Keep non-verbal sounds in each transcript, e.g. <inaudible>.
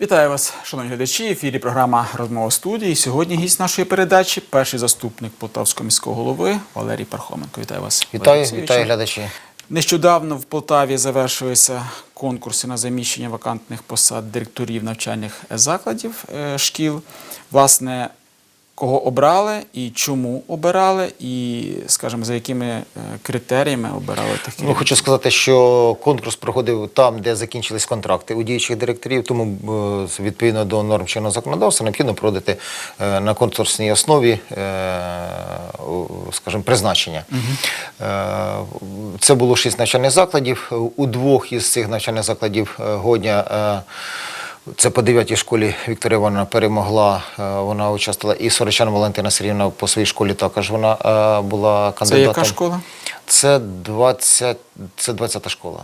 Вітаю вас, шановні глядачі. В ефірі програма Розмова студії. Сьогодні гість нашої передачі, перший заступник Полтавського міського голови Валерій Пархоменко. Вітаю вас. Вітаю, вітаю глядачі. Нещодавно в Полтаві завершилися конкурси на заміщення вакантних посад директорів навчальних закладів е, шкіл. Власне, кого обрали і чому обирали, і, скажімо, за якими е, критеріями обирали такі. Ну, хочу сказати, що конкурс проходив там, де закінчились контракти у діючих директорів, тому е, відповідно до норм чинного законодавства необхідно проводити е, на конкурсній основі, скажімо, призначення. Е, Це було шість навчальних закладів. У двох із цих навчальних закладів Годня. Е, Це по 9 школі Вікторія Івановна перемогла. е, Вона участвувала. І Сорочан Валентина Сергійовна по своїй школі також вона була була Це кандидатом. яка школа? Це 20, це 20 школа.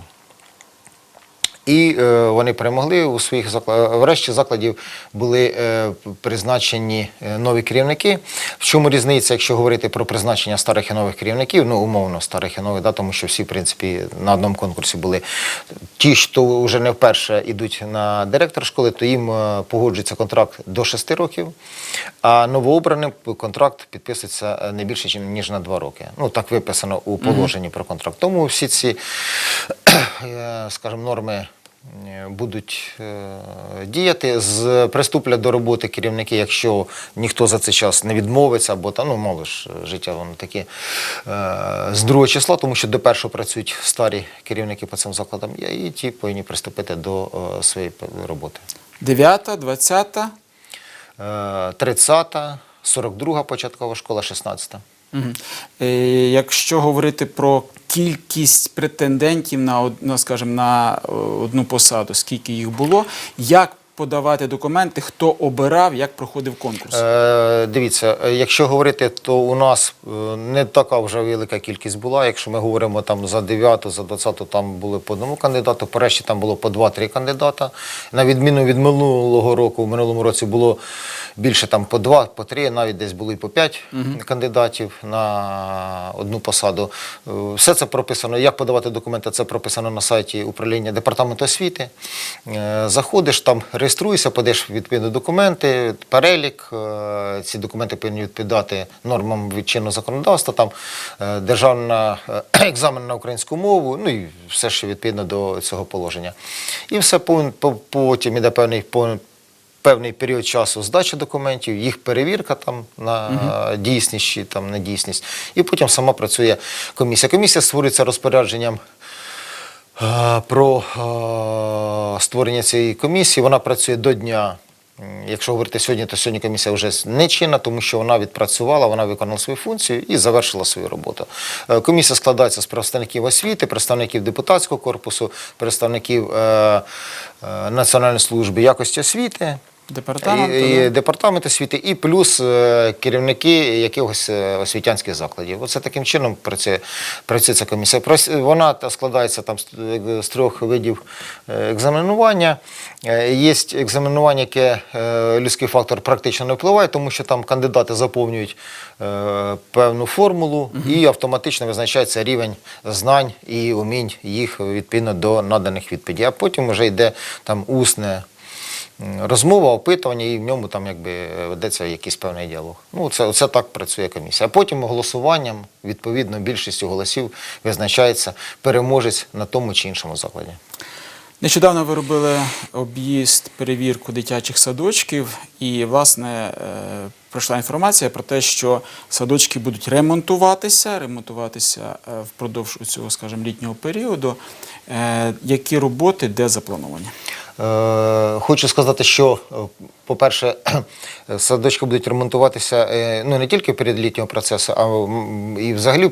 І е, вони перемогли у своїх закладах. Врешті закладів були е, призначені е, нові керівники. В чому різниця, якщо говорити про призначення старих і нових керівників, ну умовно старих і нових, да, тому що всі, в принципі, на одному конкурсі були ті, що вже не вперше йдуть на директор школи, то їм погоджується контракт до 6 років, а новообраним контракт підписується не більше, ніж на 2 роки. Ну так виписано у положенні про контракт. Тому всі ці, скажімо, норми будуть е, діяти. З приступлять до роботи керівники, якщо ніхто за цей час не відмовиться, бо та ну мало ж життя воно таке е, з другого числа, тому що до першого працюють старі керівники по цим закладам, і ті повинні приступити до е, своєї роботи. 9, 20. Е, 30, 42 початкова школа, 16. Мгм. Е, Якщо говорити про кількість претендентів на, од- ну, скажімо, на е, одну посаду, скільки їх було, як подавати документи, хто обирав, як проходив конкурс? Е, дивіться, якщо говорити, то у нас е, не така вже велика кількість була. Якщо ми говоримо там за 9, за 20, там були по одному кандидату, по решті там було по 2-3 кандидата. На відміну від минулого року, в минулому році було більше там по 2, по 3, навіть десь було і по 5 кандидатів на одну посаду. Е, Все це прописано. Як подавати документи, це прописано на сайті управління департаменту освіти. Е, Заходиш там, реєструєшся, подаєш відповідні документи, перелік. Е, Ці документи повинні відповідати нормам від чинного законодавства, там е, державна е, <clears throat> екзамен на українську мову, ну і все, що відповідно до цього положення. І все потім іде певний певний період часу здачі документів, їх перевірка там на дійсність чи там недійсність. І потім сама працює комісія. Комісія створюється розпорядженням про е, створення цієї комісії. Вона працює до дня. Якщо говорити сьогодні, то сьогодні комісія вже не чинна, тому що вона відпрацювала, вона виконала свою функцію і завершила свою роботу. Е, Комісія складається з представників освіти, представників депутатського корпусу, представників е, е, Національної служби якості освіти. Департамент, і, і департамент освіти, і плюс е, керівники якихось е, освітянських закладів. Оце таким чином працює, працює ця комісія. Вона складається там з, трьох видів е, екзаменування. Є екзаменування, яке людський фактор практично не впливає, тому що там кандидати заповнюють певну формулу і автоматично визначається рівень знань і умінь їх відповідно до наданих відповідей. А потім вже йде там усне розмова, опитування, і в ньому там якби ведеться якийсь певний діалог. Ну, це, це так працює комісія. А потім голосуванням, відповідно, більшістю голосів визначається переможець на тому чи іншому закладі. Нещодавно ви робили об'їзд, перевірку дитячих садочків, і, власне, е, пройшла інформація про те, що садочки будуть ремонтуватися, ремонтуватися е, впродовж цього, скажімо, літнього періоду. Е, Які роботи де заплановані? Е, Хочу сказати, що, е, по-перше, <clears throat> садочки будуть ремонтуватися е, ну, не тільки в літнього процесу, а і взагалі в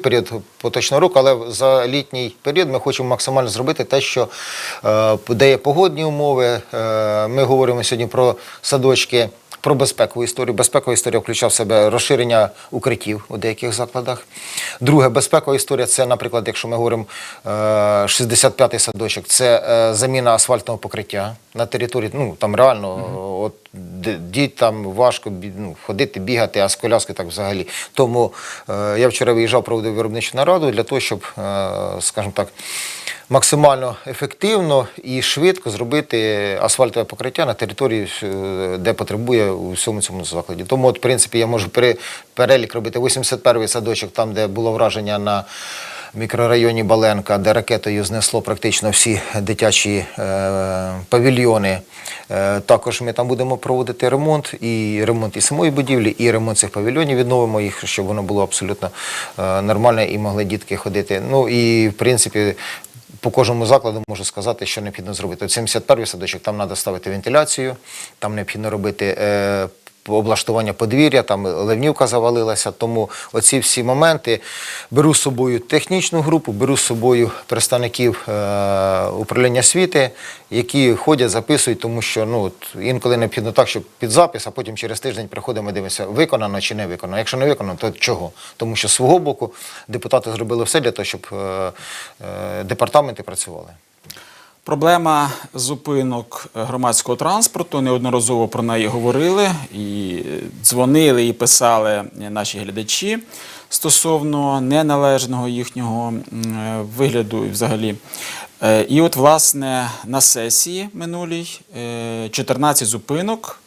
поточного року, але за літній період ми хочемо максимально зробити те, що дає погодні умови. Ми говоримо сьогодні про садочки Про безпекову історію. Безпекова історія включає в себе розширення укриттів у деяких закладах. Друге, безпекова історія це, наприклад, якщо ми говоримо е, 65-й садочок, це е, заміна асфальтного покриття на території. Ну там реально, от д- дітям важко ну, ходити, бігати, а з коляски так взагалі. Тому е, я вчора виїжджав, проводив виробничу нараду для того, щоб, е, скажімо так, максимально ефективно і швидко зробити асфальтове покриття на території, е, де потребує у всьому цьому закладі. Тому, от, в принципі, я можу перелік робити 81-й садочок, там, де було враження на мікрорайоні Баленка, де ракетою знесло практично всі дитячі е, павільйони. Е, також ми там будемо проводити ремонт, і ремонт і самої будівлі, і ремонт цих павільйонів. Відновимо їх, щоб воно було абсолютно е, нормальне і могли дітки ходити. Ну і в принципі. По кожному закладу можу сказати, що необхідно зробити. От 71-й садочок, там треба ставити вентиляцію, там необхідно робити е, облаштування подвір'я, там ливнівка завалилася. Тому оці всі моменти беру з собою технічну групу, беру з собою представників е, управління освіти, які ходять, записують, тому що ну, інколи необхідно так, щоб під запис, а потім через тиждень приходимо дивимося, виконано чи не виконано. Якщо не виконано, то чого? Тому що з свого боку депутати зробили все для того, щоб е, е, департаменти працювали. Проблема зупинок громадського транспорту. Неодноразово про неї говорили і дзвонили і писали наші глядачі стосовно неналежного їхнього е, вигляду і взагалі. Е, І от, власне, на сесії минулій е, 14 зупинок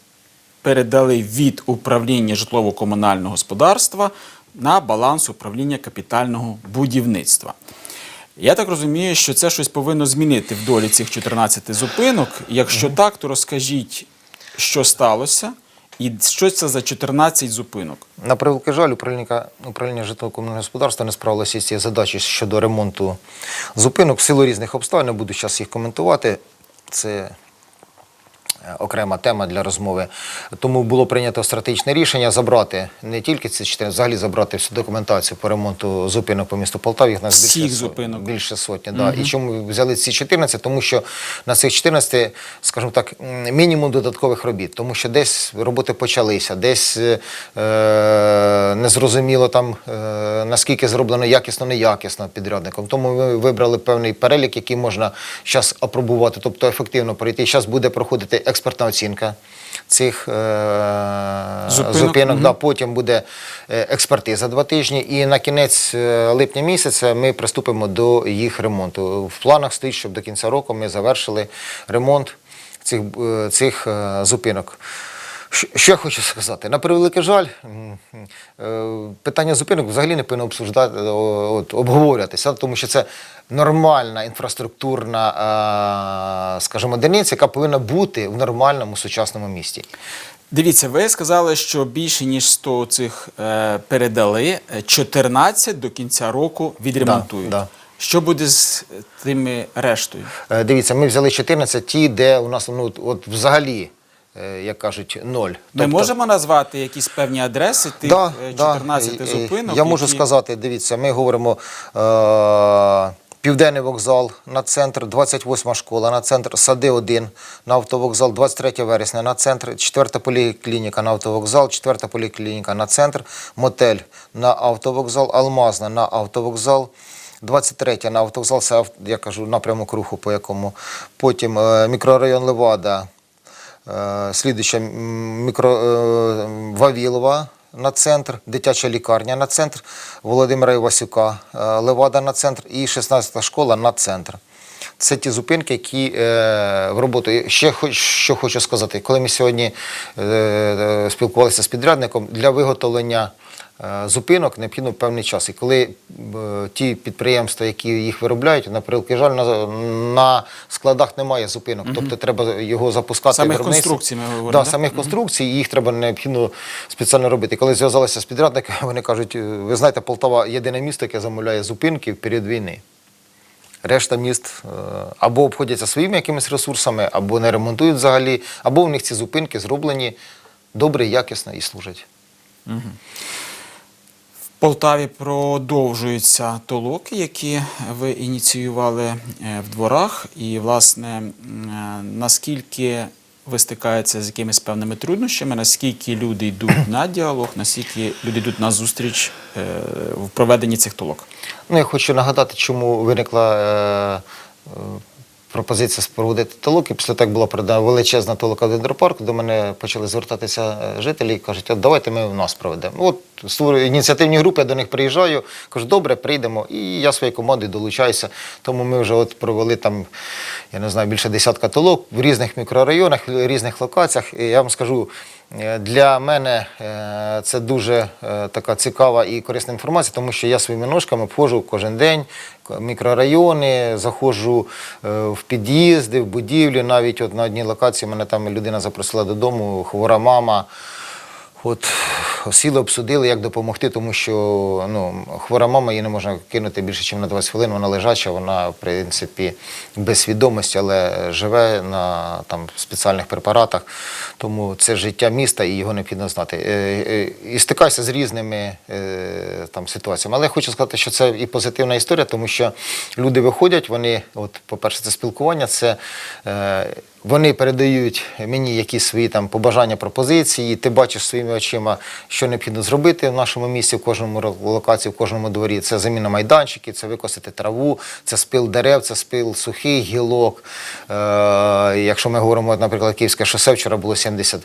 передали від управління житлово-комунального господарства на баланс управління капітального будівництва. Я так розумію, що це щось повинно змінити в долі цих 14 зупинок. Якщо так, то розкажіть, що сталося, і що це за 14 зупинок. На превеликий жаль, управління, управління житлово-комунального господарства не справилося з цією задачею щодо ремонту зупинок в силу різних обставин. Не буду зараз їх коментувати. Це окрема тема для розмови. Тому було прийнято стратегічне рішення забрати не тільки ці чотири, взагалі забрати всю документацію по ремонту зупинок по місту Полтаві. Їх нас більше, зупинок? більше сотні. Да. І чому взяли ці 14? Тому що на цих 14, скажімо так, мінімум додаткових робіт. Тому що десь роботи почалися, десь е, незрозуміло там, е, наскільки зроблено якісно, неякісно підрядником. Тому ми вибрали певний перелік, який можна зараз апробувати, тобто ефективно пройти. Зараз буде проходити експертна оцінка цих е, Зупинок, зупинок. Угу. Да, потім буде е, експертиза два тижні, і на кінець е, липня місяця ми приступимо до їх ремонту. В планах стоїть, щоб до кінця року ми завершили ремонт цих, цих зупинок. Що- я хочу сказати? На превеликий жаль, е, питання зупинок взагалі не повинно обсуждати, от, обговорюватися, тому що це нормальна інфраструктурна, е, скажімо, одиниця, яка повинна бути в нормальному сучасному місті. Дивіться, ви сказали, що більше ніж 100 цих е, передали, е, 14 до кінця року відремонтують. Да, да. Що буде з тими рештою? Дивіться, ми взяли 14 ті, де у нас ну, от- взагалі, як кажуть, ноль. Ми Тобто- можемо назвати якісь певні адреси тих Да, е, да. 14 Е, е, зупинок? Я можу які- сказати, дивіться, ми говоримо е, Південний вокзал на центр, 28 школа на центр, Сади 1 на автовокзал, 23 вересня на центр, 4 поліклініка на автовокзал, 4 поліклініка на центр, мотель на автовокзал, Алмазна на автовокзал. 23 на автовокзал, це я кажу напрямок руху, по якому. Потім е, мікрорайон Левада, Е, Слідуюча мікро е, Вавілова на центр, дитяча лікарня на центр, Володимира Івасюка, е, Левада на центр і 16-та школа на центр. Це ті зупинки, які е, в роботу. Ще що хочу сказати, коли ми сьогодні е, е, спілкувалися з підрядником для виготовлення е, зупинок необхідно певний час. І коли е, ті підприємства, які їх виробляють, на превеликий жаль, на, на складах немає зупинок. Тобто треба його запускати. Самих конструкцій ми говоримо, Да, да? самих конструкцій, і їх треба необхідно спеціально робити. Коли зв'язалися з підрядниками, <laughs> вони кажуть, «Е, ви знаєте, Полтава єдине місто, яке замовляє зупинки в період війни. Решта міст е, або обходяться своїми якимись ресурсами, або не ремонтують взагалі, або в них ці зупинки зроблені добре, якісно і служать. В Полтаві продовжуються толоки, які ви ініціювали е, в дворах. І, власне, е, наскільки ви стикаєтеся з якимись певними труднощами, наскільки люди йдуть на діалог, наскільки люди йдуть на зустріч е, в проведенні цих толок? Ну, я хочу нагадати, чому виникла е, е, спорудити толок, толоки. Після того, як була передана величезна толока в дендропарку, до мене почали звертатися е, жителі і кажуть, от давайте ми в нас проведемо. От створюю ініціативні групи, я до них приїжджаю, кажу, добре, прийдемо. І я своєю командою долучаюся. Тому ми вже от провели там, я не знаю, більше десятка толок в різних мікрорайонах, в різних локаціях. І я вам скажу, Для мене е, це дуже е, така цікава і корисна інформація, тому що я своїми ножками входжу кожен день в мікрорайони, заходжу е, в під'їзди, в будівлі. Навіть от на одній локації мене там людина запросила додому, хвора мама. От сіли, обсудили, як допомогти, тому що ну, хвора мама її не можна кинути більше, ніж на 20 хвилин. Вона лежача, вона, в принципі, без свідомості, але живе на там, спеціальних препаратах. Тому це життя міста і його необхідно знати. Е, е, І стикаюся з різними е, там, ситуаціями. Але я хочу сказати, що це і позитивна історія, тому що люди виходять, вони, от, по-перше, це спілкування, це. Вони передають мені якісь свої там побажання, пропозиції. Ти бачиш своїми очима, що необхідно зробити в нашому місті, в кожному локації, в кожному дворі. Це заміна майданчиків, це викосити траву, це спил дерев, це спил сухих гілок. Е, якщо ми говоримо, наприклад, Київське шосе вчора було 70,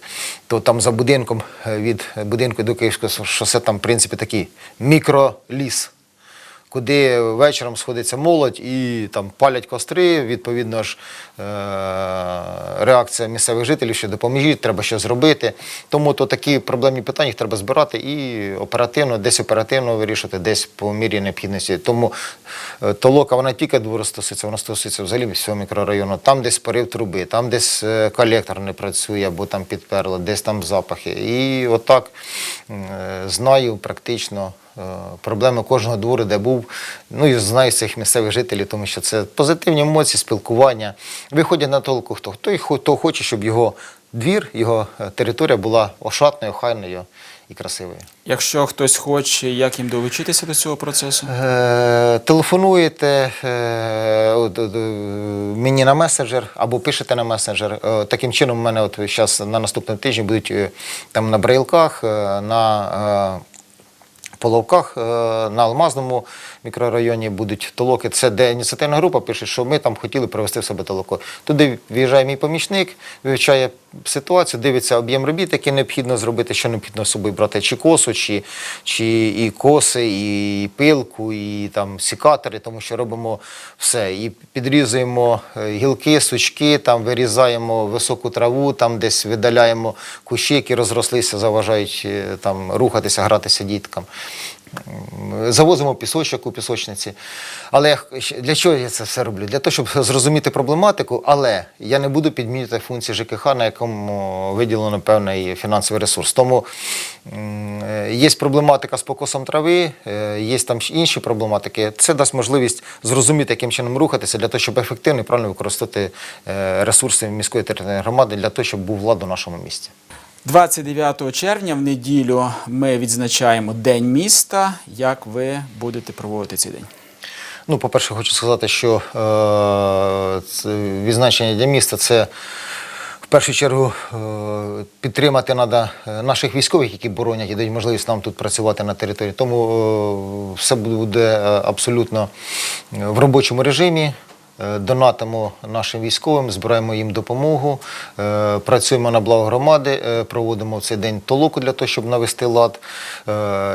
то там за будинком е, від будинку до Київського шосе там, в принципі, такий мікроліс куди вечором сходиться молодь і там палять костри, відповідно ж е- реакція місцевих жителів, що допоможіть, треба щось зробити. Тому то такі проблемні питання їх треба збирати і оперативно, десь оперативно вирішувати, десь по мірі необхідності. Тому е, толока вона тільки двору стосується, вона стосується взагалі всього мікрорайону. Там десь порив труби, там десь е, колектор не працює або там підперло, десь там запахи. І отак знаю практично проблеми кожного двору, де був. Ну і знаю цих місцевих жителів, тому що це позитивні емоції, спілкування. Виходять на толку хто. Хто, хто хоче, щоб його двір, його е, територія була ошатною, хайною і красивою. Якщо хтось хоче, як їм долучитися до цього процесу? Е, телефонуєте е, от, от, е, мені на месенджер або пишете на месенджер. Е, таким чином, у мене от зараз на наступному тижні будуть е, там на брайлках, е, на е, Половках е, на Алмазному мікрорайоні будуть толоки. Це де ініціативна група пише, що ми там хотіли провести в себе толоко. Туди виїжджає мій помічник, вивчає ситуацію, дивиться об'єм робіт, які необхідно зробити, що необхідно з собою брати, чи косу, чи, чи і коси, і пилку, і там сікатори, тому що робимо все. І підрізуємо е, гілки, сучки, там вирізаємо високу траву, там десь видаляємо кущі, які розрослися, заважають е, там рухатися, гратися діткам. Завозимо пісочок у пісочниці. Але для чого я це все роблю? Для того, щоб зрозуміти проблематику, але я не буду підмінювати функції ЖКХ, на якому виділено певний фінансовий ресурс. Тому е, є проблематика з покосом трави, е, є там інші проблематики. Це дасть можливість зрозуміти, яким чином рухатися, для того, щоб ефективно і правильно використати е, ресурси міської територіальної громади, для того, щоб був влад у нашому місті. 29 червня в неділю ми відзначаємо День міста. Як ви будете проводити цей день? Ну, по-перше, хочу сказати, що е, відзначення для міста це в першу чергу е, підтримати треба наших військових, які боронять і дають можливість нам тут працювати на території. Тому е, все буде е, абсолютно е, в робочому режимі. Е, Донатимо нашим військовим, збираємо їм допомогу, е, працюємо на благо громади, е, проводимо цей день толоку для того, щоб навести лад.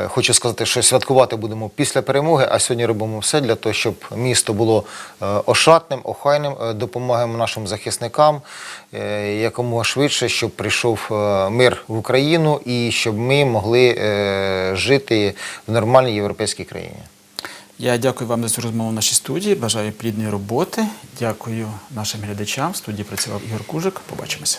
Хочу сказати, що святкувати будемо після перемоги, а сьогодні робимо все для того, щоб місто було ошатним, охайним. Допомагаємо нашим захисникам якомога швидше, щоб прийшов мир в Україну і щоб ми могли жити в нормальній європейській країні. Я дякую вам за цю розмову в нашій студії. Бажаю плідної роботи. Дякую нашим глядачам. В студії працював Ігор Кужик. Побачимося.